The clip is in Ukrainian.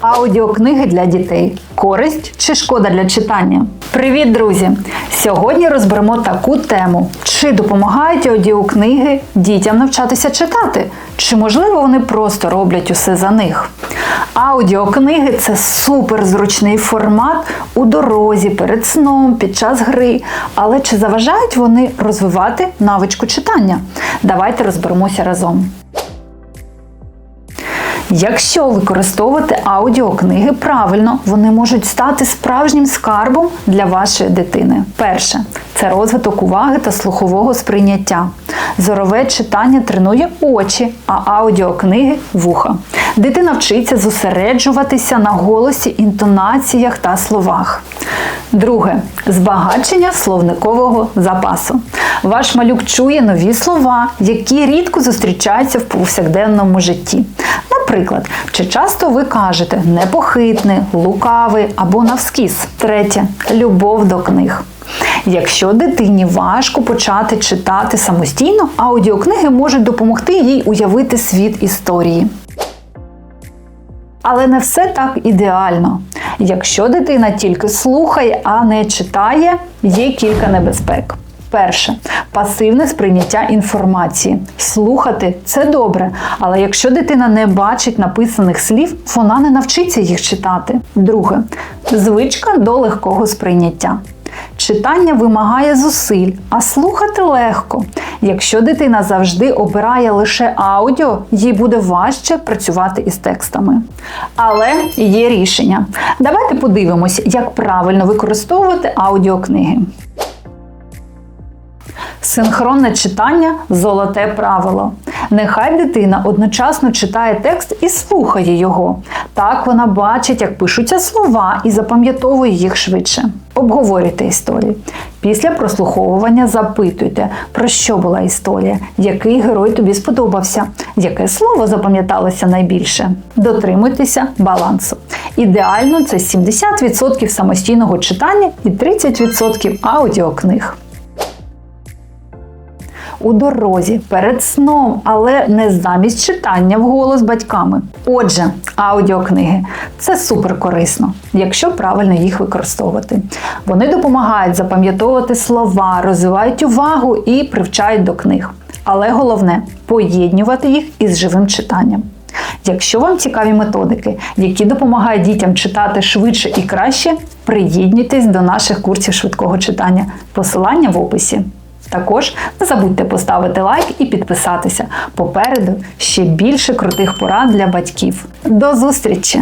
Аудіокниги для дітей. Користь чи шкода для читання? Привіт, друзі! Сьогодні розберемо таку тему: чи допомагають аудіокниги дітям навчатися читати? Чи можливо вони просто роблять усе за них? Аудіокниги це суперзручний формат у дорозі, перед сном, під час гри. Але чи заважають вони розвивати навичку читання? Давайте розберемося разом. Якщо використовувати аудіокниги правильно, вони можуть стати справжнім скарбом для вашої дитини. Перше це розвиток уваги та слухового сприйняття. Зорове читання тренує очі, а аудіокниги вуха. Дитина вчиться зосереджуватися на голосі, інтонаціях та словах. Друге збагачення словникового запасу. Ваш малюк чує нові слова, які рідко зустрічаються в повсякденному житті. Наприклад, чи часто ви кажете непохитне, лукавий або навскіз. Третє любов до книг. Якщо дитині важко почати читати самостійно, аудіокниги можуть допомогти їй уявити світ історії. Але не все так ідеально. Якщо дитина тільки слухає, а не читає, є кілька небезпек. Перше пасивне сприйняття інформації. Слухати це добре, але якщо дитина не бачить написаних слів, вона не навчиться їх читати. Друге звичка до легкого сприйняття. Читання вимагає зусиль, а слухати легко. Якщо дитина завжди обирає лише аудіо, їй буде важче працювати із текстами. Але є рішення. Давайте подивимось, як правильно використовувати аудіокниги. Синхронне читання золоте правило. Нехай дитина одночасно читає текст і слухає його. Так вона бачить, як пишуться слова і запам'ятовує їх швидше. Обговорюйте історію. Після прослуховування запитуйте, про що була історія, який герой тобі сподобався, яке слово запам'яталося найбільше. Дотримуйтеся балансу. Ідеально це 70% самостійного читання і 30% аудіокниг у дорозі, перед сном, але не замість читання вголос батьками. Отже, аудіокниги це супер корисно, якщо правильно їх використовувати. Вони допомагають запам'ятовувати слова, розвивають увагу і привчають до книг. Але головне поєднювати їх із живим читанням. Якщо вам цікаві методики, які допомагають дітям читати швидше і краще, приєднуйтесь до наших курсів швидкого читання. Посилання в описі. Також не забудьте поставити лайк і підписатися. Попереду ще більше крутих порад для батьків. До зустрічі!